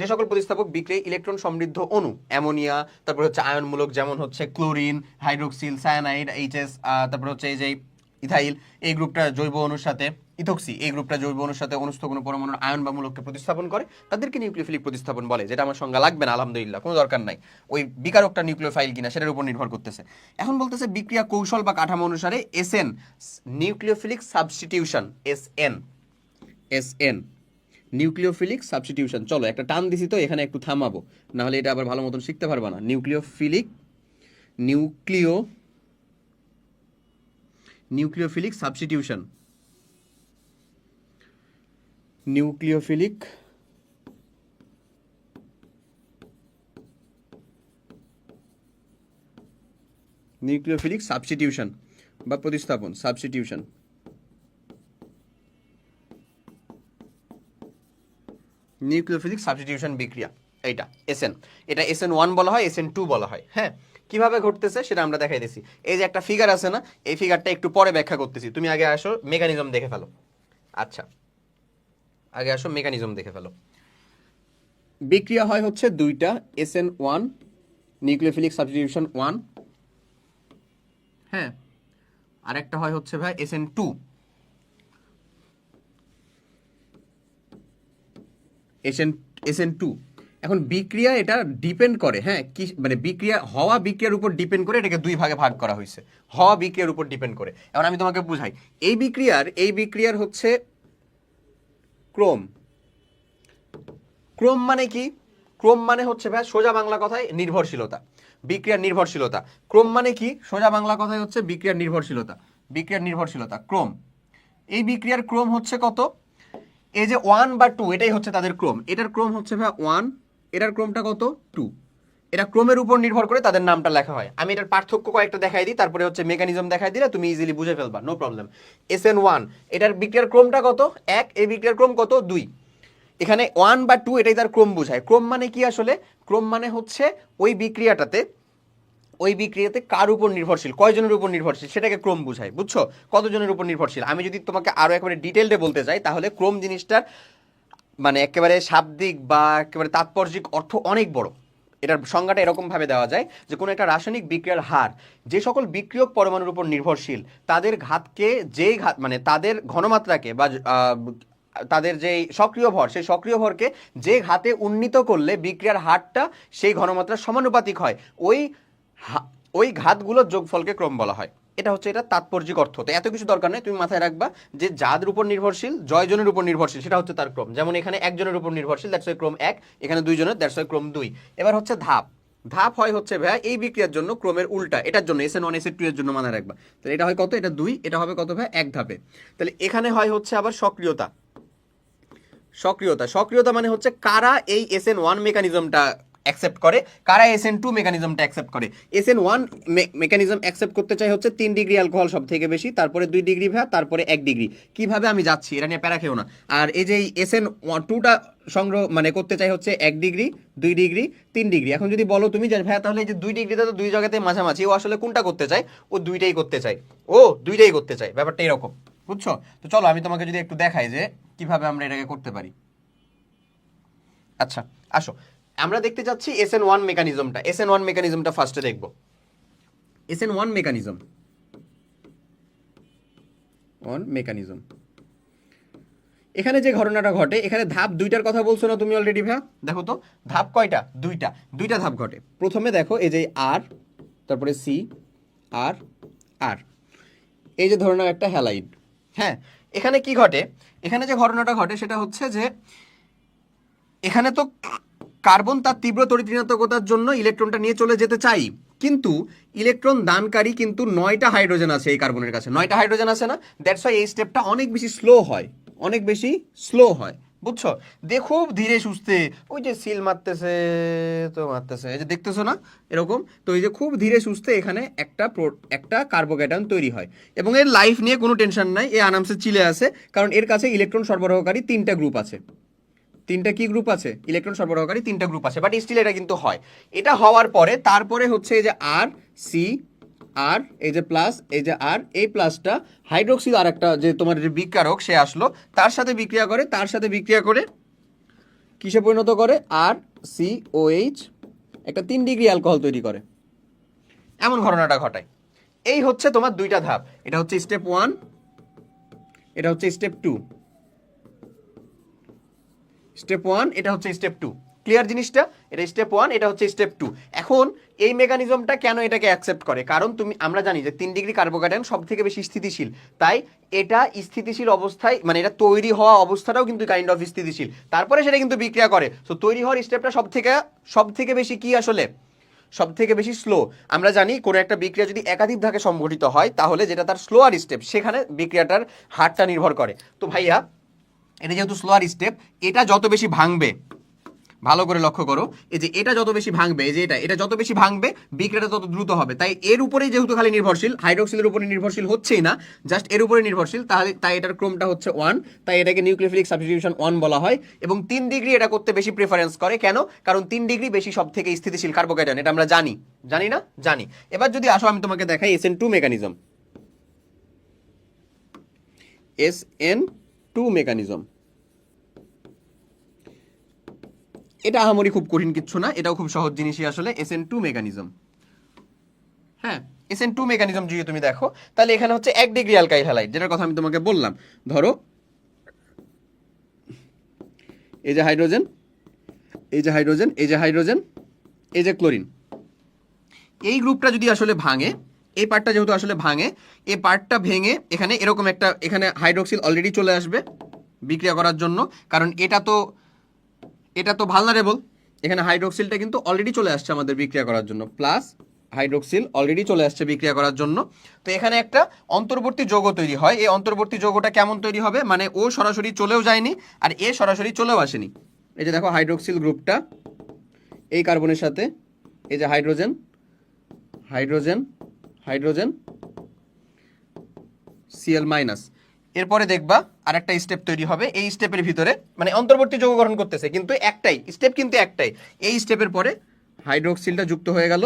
যে সকল প্রতিস্থাপক বিক্রিয়ায় ইলেকট্রন সমৃদ্ধ অণু, অ্যামোনিয়া, তারপর হচ্ছে আয়নমূলক যেমন হচ্ছে ক্লোরিন, হাইড্রোক্সিল, সায়ানাইড, এইচএস তারপর হচ্ছে এই যে ইথাইল, এই গ্রুপটা জৈব অণুর সাথে, ইথক্সি, এই গ্রুপটা জৈব অণুর সাথে অনুস্থ কোনো পরমাণুর আয়ন বা মূলককে প্রতিস্থাপন করে, তাদেরকে নিউক্লিওফিলিক প্রতিস্থাপন বলে, যেটা আমার সংজ্ঞা লাগবে না, আলহামদুলিল্লাহ, কোনো দরকার নাই। ওই বিকারকটা নিউক্লিওফাইল কিনা, সেটার উপর নির্ভর করতেছে। এখন বলতেছে বিক্রিয়া কৌশল বা কাঠামো অনুসারে SN nucleophilic substitution S N S N nucleophilic substitution. চলো, একটা টান দিছি তো, এখানে একটু থামাবো। নাহলে এটা আবার ভালো মতন শিখতে পারবা না। Nucleophilic, nucleo, nucleophilic substitution. Nucleophilic nucleophilic substitution বা প্রতিস্থাপন, সাবস্টিটিউশন। নিউক্লিওফিলিক সাবস্টিটিউশন বিক্রিয়া, এইটা এসএন এটা এসএন ওয়ান বলা হয় এসএন টু বলা হয় হ্যাঁ? কীভাবে ঘটতেছে সেটা আমরা দেখাই দিছি। এই যে একটা ফিগার আছে না, এই ফিগারটা একটু পরে ব্যাখ্যা করতেছি। তুমি আগে আসো মেকানিজম দেখে ফেলো। আচ্ছা আগে আসো মেকানিজম দেখে ফেলো। বিক্রিয়া হয় হচ্ছে দুইটা SN one nucleophilic substitution one হ্যাঁ? আরেকটা হয় হচ্ছে ভাই SN two SN SN two এখন বিক্রিয়া এটা ডিপেন্ড করে হ্যাঁ? কি মানে বিক্রিয়া, হওয়া বিক্রিয়ার উপর ডিপেন্ড করে এটাকে দুই ভাগে ভাগ করা হয়েছে। হওয়া বিক্রিয়ার উপর ডিপেন্ড করে। এখন আমি তোমাকে বুঝাই। এই বিক্রিয়ার এই বিক্রিয়ার হচ্ছে ক্রোম। ক্রোম মানে কি? ক্রোম মানে হচ্ছে, ভাই, সোজা বাংলা কথায় নির্ভরশীলতা। বিক্রিয়ার নির্ভরশীলতা। ক্রোম মানে কি? সোজা বাংলা কথায় হচ্ছে বিক্রিয়ার নির্ভরশীলতা। বিক্রিয়ার নির্ভরশীলতা, ক্রোম। এই বিক্রিয়ার ক্রোম হচ্ছে কত? এই যে ওয়ান বা টু এটাই হচ্ছে তাদের ক্রম। এটার ক্রম হচ্ছে ভাই ওয়ান এটার ক্রমটা কত? টু এটা ক্রমের উপর নির্ভর করে তাদের নামটা লেখা হয়। আমি এটার পার্থক্য কয়েকটা দেখাই দিই, তারপরে হচ্ছে মেকানিজম দেখাই দিলে তুমি ইজিলি বুঝে ফেলবা no problem S N one এটার বিক্রিয়ার ক্রমটা কত? এক, এই বিক্রিয়ার ক্রম কত? দুই। এখানে ওয়ান বা টু এটাই তার ক্রম বোঝায়। ক্রম মানে কি আসলে? ক্রম মানে হচ্ছে ওই বিক্রিয়াটাতে ওই বিক্রিয়াতে কার উপর নির্ভরশীল? কয়জনের উপর নির্ভরশীল? সেটাকে ক্রম বুঝায় বুঝছ? কতজনের উপর নির্ভরশীল? আমি যদি তোমাকে আরও একেবারে ডিটেলডে বলতে চাই তাহলে ক্রম জিনিসটার মানে একেবারে শাব্দিক বা একেবারে তাৎপর্যিক অর্থ অনেক বড়। এটার সংজ্ঞাটা এরকমভাবে দেওয়া যায় যে কোনো একটা রাসায়নিক বিক্রিয়ার হার, যে সকল বিক্রিয়ক পরমাণুর উপর নির্ভরশীল, তাদের ঘাতকে যেই ঘাত মানে তাদের ঘনমাত্রাকে বা তাদের যে সক্রিয় ভর, সেই সক্রিয় ভরকে যে ঘাতে উন্নীত করলে বিক্রিয়ার হারটা সেই ঘনমাত্রার সমানুপাতিক হয়। ওই ওই ঘাতগুলোর যোগফলকে ক্রম বলা হয়। এটা হচ্ছে এটা তাৎপর্যিক অর্থ। তো এত কিছু দরকার নেই, তুমি মাথায় রাখবা যে যাদের উপর নির্ভরশীল, জয়জনের উপর নির্ভরশীল, সেটা হচ্ছে তার ক্রম। যেমন এখানে একজনের উপর নির্ভরশীল দ্যাটস ওই ক্রম এক, এখানে দুইজনের দ্যাটস ওই ক্রম দুই। এবার হচ্ছে ধাপ। ধাপ হয় হচ্ছে, ভাইয়া, এই বিক্রিয়ার জন্য ক্রমের উল্টা, এটার জন্য এস ওয়ান এস টু এর জন্য মাথায় রাখবা। তাহলে এটা হয় কত? এটা দুই, এটা হবে কত ভাই এক ধাপে। তাহলে এখানে হয় হচ্ছে আবার সক্রিয়তা। সক্রিয়তা। সক্রিয়তা মানে হচ্ছে কারা এই এস এন ওয়ান মেকানিজমটা অ্যাকসেপ্ট করে। কারা এস এন টু মেকানিজমটা অ্যাকসেপ্ট করে? S N one mechanism accept করতে চাই হচ্ছে তিন ডিগ্রি অ্যালকোহল সব থেকে বেশি, তারপরে দুই ডিগ্রি ভ্যা তারপরে এক ডিগ্রি কীভাবে আমি যাচ্ছি? এটা নিয়ে প্যারা খেও না। আর এই যে এস এন টুটা সংগ্রহ মানে করতে চাই হচ্ছে এক ডিগ্রি দুই ডিগ্রি তিন ডিগ্রি এখন যদি বলো তুমি যে, ভাইয়া, তাহলে এই যে দুই ডিগ্রিতে তো দুই জায়গাতে মাঝামাঝি, ও আসলে কোনটা করতে চায়? ও দুইটাই করতে চায়। ও দুইটাই করতে চায়। ব্যাপারটা এরকম। বুঝছ? তো চলো, আমি তোমাকে যদি একটু দেখাই যে কীভাবে আমরা এটাকে করতে পারি। আচ্ছা আসো। আমরা দেখতে যাচ্ছি এস এন ওয়ান মেকানিজমটা এস এন ওয়ান মেকানিজমটা ফার্স্টে দেখব। S N one mechanism one mechanism এখানে যে ঘটনাটা ঘটে এখানে ধাপ দুইটার কথা বলছো না তুমি অলরেডি ভাইয়া? দেখো তো ধাপ কয়টা? দুইটা। দুইটা ধাপ ঘটে। প্রথমে দেখো এই যে আর তারপরে সি আর আর এই যে ধরে নাও একটা হ্যালাইড হ্যাঁ এখানে কি ঘটে? এখানে যে ঘটনাটা ঘটে সেটা হচ্ছে যে এখানে তো কার্বন তার তীব্র তড়িৎ জন্য ইলেকট্রনটা নিয়ে চলে যেতে চাই। কিন্তু ইলেকট্রন দানকারী কিন্তু নয়টা হাইড্রোজেন আছে এই কার্বনের কাছে। নয়টা হাইড্রোজেন আছে না? দ্যাটস ওয়াই এই স্টেপটা অনেক বেশি স্লো হয়। অনেক বেশি স্লো হয়। বুঝছ? দিয়ে খুব ধীরে সুস্থে। ওই যে সিল মারতেছে, তো মারতেছে। এই যে দেখতেছো না? এরকম? তো এই যে খুব ধীরে সুস্থে এখানে একটা একটা কার্বোক্যাটায়ন তৈরি হয়। এবং এর লাইফ নিয়ে কোনো টেনশন নাই। এ আরামসে চিলে আছে। কারণ এর কাছে ইলেকট্রন সরবরাহকারী তিনটা গ্রুপ আছে। তিনটা কি গ্রুপ আছে? ইলেকট্রন সরবরাহকারী তিনটা গ্রুপ আছে বাট স্টিল এটা কিন্তু হয়। এটা হওয়ার পরে, তারপরে হচ্ছে এই যে আর সি আর এই যে প্লাস এই যে আর এই প্লাসটা হাইড্রোক্সিল আর একটা যে তোমার যে বিক্রিয়ারক, সে আসলো, তার সাথে বিক্রিয়া করে, তার সাথে বিক্রিয়া করে কিসে পরিণত করে? আর সি ও এইচ একটা তিন ডিগ্রি অ্যালকোহল তৈরি করে। এমন ঘটনাটা ঘটায়। এই হচ্ছে তোমার দুইটা ধাপ। এটা হচ্ছে স্টেপ ওয়ান এটা হচ্ছে স্টেপ টু স্টেপ ওয়ান, এটা হচ্ছে স্টেপ টু। ক্লিয়ার জিনিসটা? এটা স্টেপ ওয়ান, এটা হচ্ছে স্টেপ টু। এখন এই মেকানিজমটা কেন এটাকে অ্যাকসেপ্ট করে? কারণ তুমি, আমরা জানি যে তিন ডিগ্রি কার্বোকাটায়ন সব থেকে বেশি স্থিতিশীল। তাই এটা স্থিতিশীল অবস্থায় মানে এটা তৈরি হওয়া অবস্থাটাও কিন্তু কাইন্ড অফ স্থিতিশীল। তারপরে সেটা কিন্তু বিক্রিয়া করে। সো তৈরি হওয়ার স্টেপটা সব থেকে সব থেকে বেশি কি আসলে? সব থেকে বেশি স্লো আমরা জানি কোনো একটা বিক্রিয়া যদি একাধিক ধাপে সংঘটিত হয়, তাহলে যেটা তার স্লোয়ার স্টেপ সেখানে বিক্রিয়াটার হারটা নির্ভর করে। তো ভাইয়া এটা যেহেতু স্লোয়ার স্টেপ এটা যত বেশি ভাঙবে, ভালো করে লক্ষ্য করো, এই যে এটা যত বেশি ভাঙবে, এই যে এটা এটা যত বেশি ভাঙবে বিক্রিয়াটা তত দ্রুত হবে। তাই এর উপরেই যেহেতু খালি নির্ভরশীল হাইড্রোক্সিলের উপরে নির্ভরশীল হচ্ছেই না জাস্ট এর উপরে নির্ভরশীল, তাহলে, তাই এটার ক্রমটা হচ্ছে ওয়ান তাই এটাকে নিউক্লিওফিলিক সাবস্টিটিউশন ওয়ান বলা হয়, এবং তিন ডিগ্রি এটা করতে বেশি প্রেফারেন্স করে, কেন? কারণ তিন ডিগ্রি বেশি সব থেকে স্থিতিশীল কার্বোকাইডন এটা আমরা জানি। জানি না? জানি। এবার যদি আসো, আমি তোমাকে দেখাই S N two mechanism S N two mechanism এটা আহামরি খুব কঠিন কিচ্ছু না, এটাও খুব সহজ জিনিসই আসলে এস এন টু মেকানিজম হ্যাঁ এস এন টু মেকানিজম যদি তুমি দেখো, তাহলে এখানে হচ্ছে এক ডিগ্রি অ্যালকাইল হ্যালাইড যেটার কথা আমি তোমাকে বললাম। ধরো, এই যে হাইড্রোজেন এই যে হাইড্রোজেন এই যে হাইড্রোজেন এই যে ক্লোরিন এই গ্রুপটা যদি আসলে ভাঙে, এই পার্টটা যেহেতু আসলে ভাঙে, এই পার্টটা ভেঙে এখানে এরকম একটা, এখানে হাইড্রোক্সিল অলরেডি চলে আসবে বিক্রিয়া করার জন্য, কারণ এটা তো এটা তো ভালনারেবল এখানে হাইড্রোক্সিলটা কিন্তু অলরেডি চলে আসছে আমাদের বিক্রিয়া করার জন্য। প্লাস হাইড্রোক্সিল অলরেডি চলে আসছে বিক্রিয়া করার জন্য। তো এখানে একটা অন্তর্বর্তী যৌগ তৈরি হয়। এই অন্তর্বর্তী যৌগটা কেমন তৈরি হবে? মানে ও সরাসরি চলেও যায়নি আর এ সরাসরি চলেও আসেনি। এই যে দেখো হাইড্রোক্সিল গ্রুপটা। এই কার্বনের সাথে এই যে hydrogen hydrogen hydrogen CL minus এরপরে দেখবা আর একটা স্টেপ তৈরি হবে। এই স্টেপের ভিতরে মানে অন্তর্বর্তী যৌগ গঠন করতেছে, কিন্তু একটাই স্টেপ কিন্তু একটাই। এই স্টেপের পরে হাইড্রোক্সিলটা যুক্ত হয়ে গেল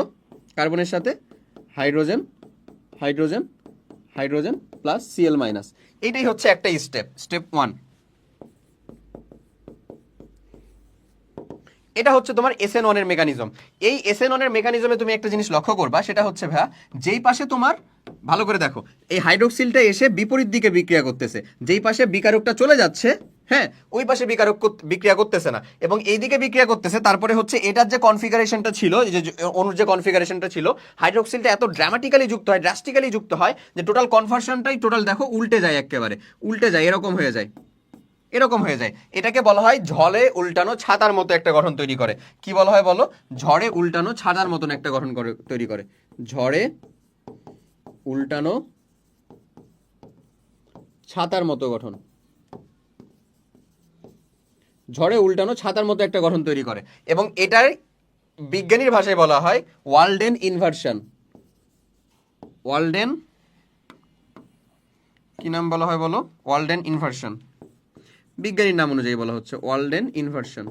কার্বনের সাথে। Hydrogen hydrogen hydrogen plus CL minus এইটাই হচ্ছে একটা স্টেপ স্টেপ ওয়ান এটা হচ্ছে তোমার এসএন ওয়ানের মেকানিজম এই এসএন ওয়ানের মেকানিজমে তুমি একটা জিনিস লক্ষ্য করবা, সেটা হচ্ছে ভাইয়া যেই পাশে তোমার, ভালো করে দেখো, এই হাইড্রোক্সিলটা এসে বিপরীত দিকে বিক্রিয়া করতেছে। যেই পাশে বিকারকটা চলে যাচ্ছে হ্যাঁ ওই পাশে বিকারক কর- বিক্রিয়া করতেছে না। এবং এই দিকে বিক্রিয়া করতেছে, তারপরে হচ্ছে এটার যে কনফিগারেশনটা ছিল যে অনুর যে কনফিগারেশনটা ছিল হাইড্রোক্সিলটা এত ড্রামাটিক্যালি যুক্ত হয় ড্রাস্টিক্যালি যুক্ত হয়, যে টোটাল কনভার্সনটাই টোটাল দেখো উল্টে যায় একেবারে, উল্টে যায়, এরকম হয়ে যায়। এরকম হয়ে যায়। এটাকে বলা হয় ঝড়ে উল্টানো ছাতার মতো একটা গঠন তৈরি করে। কি বলা হয় বলো? ঝড়ে উল্টানো ছাতার মতন একটা গঠন করে, তৈরি করে। ঝড়ে উল্টানো ছাতার মতো গঠন। ঝড়ে উল্টানো ছাতার মতো একটা গঠন তৈরি করে। এবং এটার বিজ্ঞানীর ভাষায় বলা হয় ওয়ার্ল্ডেন ইনভার্সন ওয়ার্ল্ডেন কি নাম বলা হয় বলো? ওয়ার্ল্ডেন ইনভার্সন বিজ্ঞানীর নাম অনুযায়ী বলা হচ্ছে ওয়ার্ল্ডেন ইনভার্সন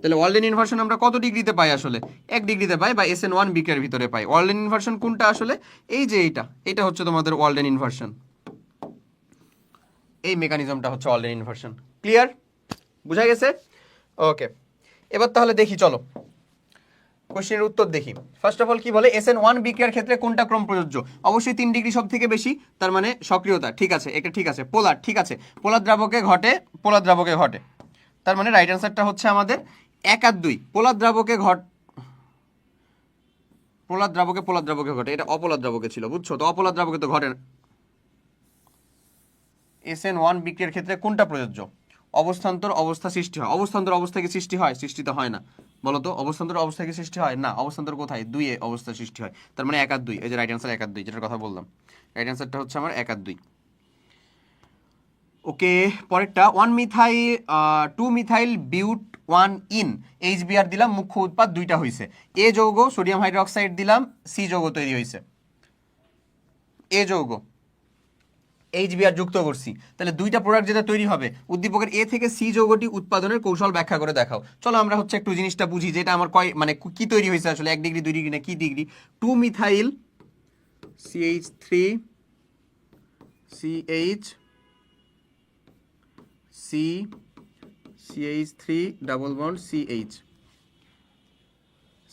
তাহলে ওয়ার্ল্ডেন ইনভার্সন আমরা কত ডিগ্রিতে পাই আসলে? এক ডিগ্রিতে পাই বা এস এন ওয়ান বিকের ভিতরে পাই। ওয়ার্ল্ডেন ইনভার্সন কোনটা আসলে? এই যে এইটা, এটা হচ্ছে তোমাদের ওয়ার্ল্ডেন ইনভার্সন এই মেকানিজমটা হচ্ছে ওয়ার্ল্ডেন ইনভার্সন ক্লিয়ার বুঝা গেছে? ওকে এবার তাহলে দেখি, চলো। কোশ্চেনের উত্তর দেখি। ফার্স্ট অফ অল কি বলে? এস এন ওয়ান বিক্রিয়ার ক্ষেত্রে কোনটা ক্রম প্রযোজ্য? অবশ্যই তিন ডিগ্রি সব থেকে বেশি, তার মানে সক্রিয়তা। ঠিক আছে, এটা ঠিক আছে। পোলার ঠিক আছে। পোলার দ্রাবকে ঘটে পোলার দ্রাবকে ঘটে। তার মানে রাইট অ্যান্সারটা হচ্ছে আমাদের এক আর দুই। পোলার দ্রাবকে ঘট পোলার দ্রাবকে পোলার দ্রাবকে ঘটে। এটা অপোলার দ্রাবকে ছিল, বুঝছ? তো অপোলার দ্রাবকে তো ঘটে না। এস এন ওয়ান বিক্রিয়ার ক্ষেত্রে কোনটা প্রযোজ্য? অবস্থান্তর অবস্থা সৃষ্টি হয়। অবস্থান্তর অবস্থা কি সৃষ্টি হয়, সৃষ্টিতে হয় না। বলতো, অবস্থান্তর অবস্থা কি সৃষ্টি হয়? না, অবস্থান্তর কোথায়? দুই এ অবস্থা সৃষ্টি হয়। তার মানে এক আর দুই। এই যে রাইট অ্যান্সার এক আর দুই, যেটার কথা বললাম। রাইট অ্যান্সারটা হচ্ছে আমার এক আর দুই। ওকে, পরেরটা। One methyl two methyl but one ene H BR দিলাম, মুখ্য উৎপাদ দুইটা হয়েছে এ যৌগ সোডিয়াম হাইড্রোক্সাইড দিলাম সি যৌগ তৈরি হয়েছে এ যৌগ। এইচ বিআর যুক্ত করছি। তাহলে দুইটা প্রোডাক্ট যেটা তৈরি হবে, উদ্দীপকের এ থেকে সি যৌগটি উৎপাদনের কৌশল ব্যাখ্যা করে দেখাও। চলো আমরা হচ্ছে একটু জিনিসটা বুঝি, যেটা আমার কয় মানে কি তৈরি হয়েছে আসলে, এক ডিগ্রি দুই ডিগ্রি না কি degree two methyl CH three CH C CH three double bond CH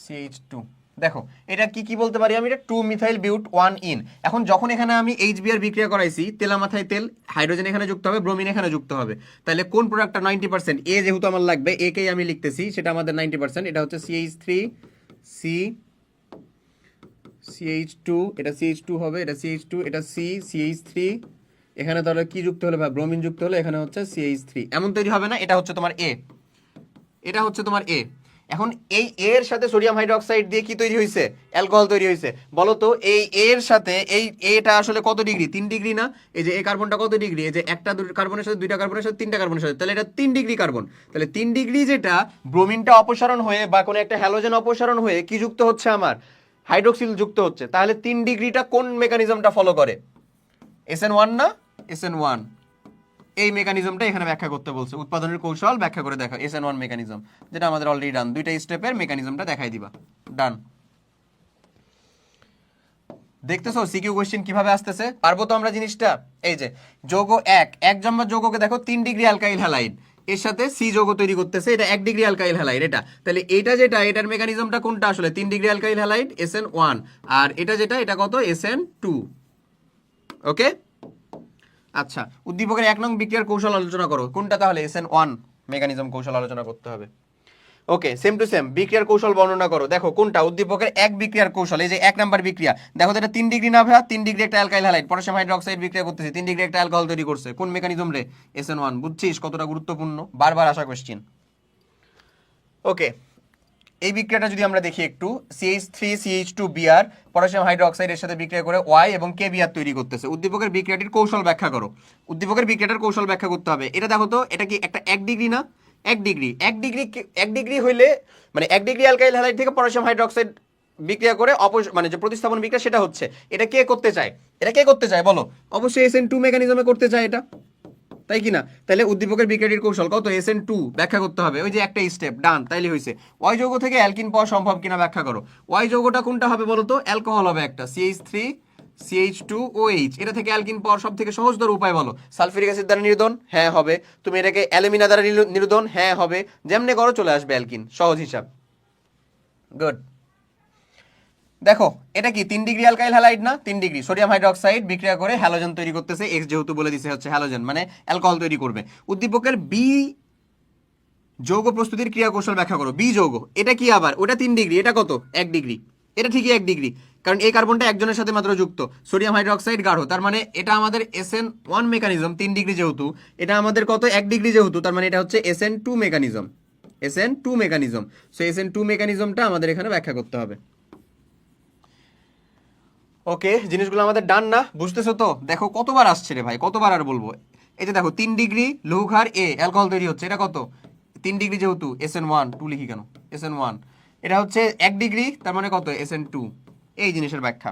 CH two দেখো, এটা কি কি বলতে পারি আমি? এটা two methyl but one ene এখন যখন এখানে আমি এইচ বিআর বিক্রিয়া করাইছি তেলা মাথায় তেল হাইড্রোজেন এখানে যুক্ত হবে ব্রোমিন এখানে যুক্ত হবে। তাহলে কোন প্রোডাক্টটা নাইনটি পার্সেন্ট এ যেহেতু আমার লাগবে একেই আমি লিখতেছি, সেটা আমাদের নাইনটি পার্সেন্ট এটা হচ্ছে CH three C CH two এটা সিএইচ টু হবে, এটা সিএইচ টু এটা সি সিএইচ থ্রি এখানে তাহলে কি যুক্ত হলে ভাই ব্রোমিন যুক্ত হলে, এখানে হচ্ছে সিএইচ থ্রি এমন তৈরি হবে না, এটা হচ্ছে তোমার এ এটা হচ্ছে তোমার এ এখন এই এর সাথে সোডিয়াম হাইড্রোক্সাইড দিয়ে কি তৈরি হয়েছে অ্যালকোহল তৈরি হয়েছে বলো তো, এই এর সাথে, এই এটা আসলে কত ডিগ্রি? তিন ডিগ্রি না? এই যে এই কার্বনটা কত ডিগ্রি? এই যে একটা কার্বনের সাথে, দুইটা কার্বনের সাথে, তিনটা কার্বনের সাথে, তাহলে এটা তিন ডিগ্রি কার্বন। তাহলে তিন ডিগ্রি যেটা ব্রোমিনটা অপসারণ হয়ে বা কোনো একটা হ্যালোজেন অপসারণ হয়ে কি যুক্ত হচ্ছে আমার? হাইড্রোক্সিল যুক্ত হচ্ছে। তাহলে তিন ডিগ্রিটা কোন মেকানিজমটা ফলো করে? এস এন ওয়ান না? এস এন ওয়ান এই মেকানিজমটা এখানে ব্যাখ্যা করতে বলছে। উৎপাদনের কৌশল ব্যাখ্যা করে দেখা এস এন ওয়ান মেকানিজম যেটা আমাদের অলরেডি ডান দুইটা স্টেপের মেকানিজমটা দেখাই দিবা। ডান দেখতেছো সিকিউ কোয়েশ্চেন কীভাবে আসতেছে? পারব তো আমরা জিনিসটা? এই যে, যৌগ এক এক নম্বর যৌগকে দেখো তিন ডিগ্রি অ্যালকাইল হ্যালাইড এর সাথে সি যৌগ তৈরি করতেছে, এটা এক ডিগ্রি অ্যালকাইল হ্যালাইড এটা। তাহলে এটা যেটা, এটার মেকানিজমটা কোনটা আসলে? তিন degree alkyl halide S N one আর এটা যেটা, এটা কত? এস এন টু ওকে আচ্ছা উদ্দীপকের এক নং বিক্রিয়ার কৌশল আলোচনা করো। কোনটা তাহলে? এস এন ওয়ান মেকানিজম কৌশল আলোচনা করতে হবে। ওকে সেম টু সেম বিক্রিয়ার কৌশল বর্ণনা করো। দেখো, কোনটা? উদ্দীপকের এক বিক্রিয়ার কৌশল, এই যে এক নাম্বার বিক্রিয়া। দেখো, এটা তিন ডিগ্রি না ভাইয়া, তিন ডিগ্রি একটা অ্যালকাইল হ্যালাইড পটাশিয়াম হাইড্রোক্সাইড বিক্রিয়া করতেছে, তিন ডিগ্রি একটা অ্যালকোহল তৈরি করছে। কোন মেকানিজম রে? এস এন ওয়ান বুঝছিস কতটা গুরুত্বপূর্ণ? বারবার আসা কোশ্চিন ওকে এই বিক্রিয়াটা যদি আমরা দেখি একটু CH three CH two BR potassium হাইড্রোক্সাইডের সাথে বিক্রিয়া করে ওয়াই এবং কে বিআর তৈরি করতেছে। উদ্দীপকের বিক্রিয়াটির কৌশল ব্যাখ্যা করো। উদ্দীপকের বিক্রিয়াটার কৌশল ব্যাখ্যা করতে হবে। এটা দেখো তো, এটা কি একটা এক ডিগ্রি না? এক ডিগ্রি। এক ডিগ্রি এক ডিগ্রি হইলে মানে এক ডিগ্রি অ্যালকাইল হ্যালাইড থেকে পটাশিয়াম হাইড্রোক্সাইড বিক্রিয়া করে অপস মানে যে প্রতিস্থাপন বিক্রিয়া সেটা হচ্ছে। এটা কে করতে চায়? এটা কে করতে চায় বলো। অবশ্যই এস এন টু মেকানিজমে করতে চায় এটা। তাই কি না? তাহলে উদ্দীপকের বিক্রিয়াটির কৌশল কত? এস এন টু ব্যাখ্যা করতে হবে। ওই যে একটা স্টেপ ডান তাইলে হয়েছে ওয়াই যৌগ থেকে অ্যালকিন পাওয়া সম্ভব কিনা ব্যাখ্যা করো। ওয়াই যৌগটা কোনটা হবে বলো তো? অ্যালকোহল হবে একটা। CH three CH two O H এটা থেকে অ্যালকিন পাওয়ার সব থেকে সহজতর উপায় বলো। সালফিউরিক অ্যাসিড দ্বারা নিরোধন? হ্যাঁ হবে। তুমি এটাকে অ্যালুমিনা দ্বারা নিরো- নিরোধন? হ্যাঁ হবে। যেমনে করো চলে আসবে অ্যালকিন সহজ হিসাব। গুড দেখো, এটা কি তিন ডিগ্রি অ্যালকাইল হ্যালাইড না? তিন ডিগ্রি। সোডিয়াম হাইড্রোক্সাইড বিক্রিয়া করে হ্যালোজেন তৈরি করতেছে এক্স যেহেতু বলে দিছে হচ্ছে হ্যালোজেন মানে অ্যালকোহল তৈরি করবে। উদ্দীপকের বি যৌগ প্রস্তুতির ক্রিয়া কৌশল ব্যাখ্যা করো। বি যৌগ, এটা কি আবার? ওটা তিন ডিগ্রি, এটা কত? এক ডিগ্রি। এটা ঠিকই এক ডিগ্রি, কারণ এই কার্বনটা একজনের সাথে মাত্র যুক্ত। সোডিয়াম হাইড্রোক্সাইড গাঢ়, তার মানে এটা আমাদের এস এন ওয়ান মেকানিজম তিন ডিগ্রি যেহেতু, এটা আমাদের কত? এক ডিগ্রি যেহেতু, তার মানে এটা হচ্ছে S N two mechanism S N two mechanism so S N two মেকানিজমটা আমাদের এখানে ব্যাখ্যা করতে হবে। ওকে, জিনিসগুলো আমাদের ডান না, বুঝতেছো তো? দেখো, কতবার আসছে রে ভাই, কতবার আর বলব? এই যে দেখো, তিন ডিগ্রি লৌহার এ অ্যালকোহল তৈরি হচ্ছে, এটা কত? তিন ডিগ্রি যেহেতু এস এন ওয়ান টু লিখি কেন? এস এন ওয়ান এটা হচ্ছে এক ডিগ্রি, তার মানে কত? এস এন টু এই জিনিসের ব্যাখ্যা।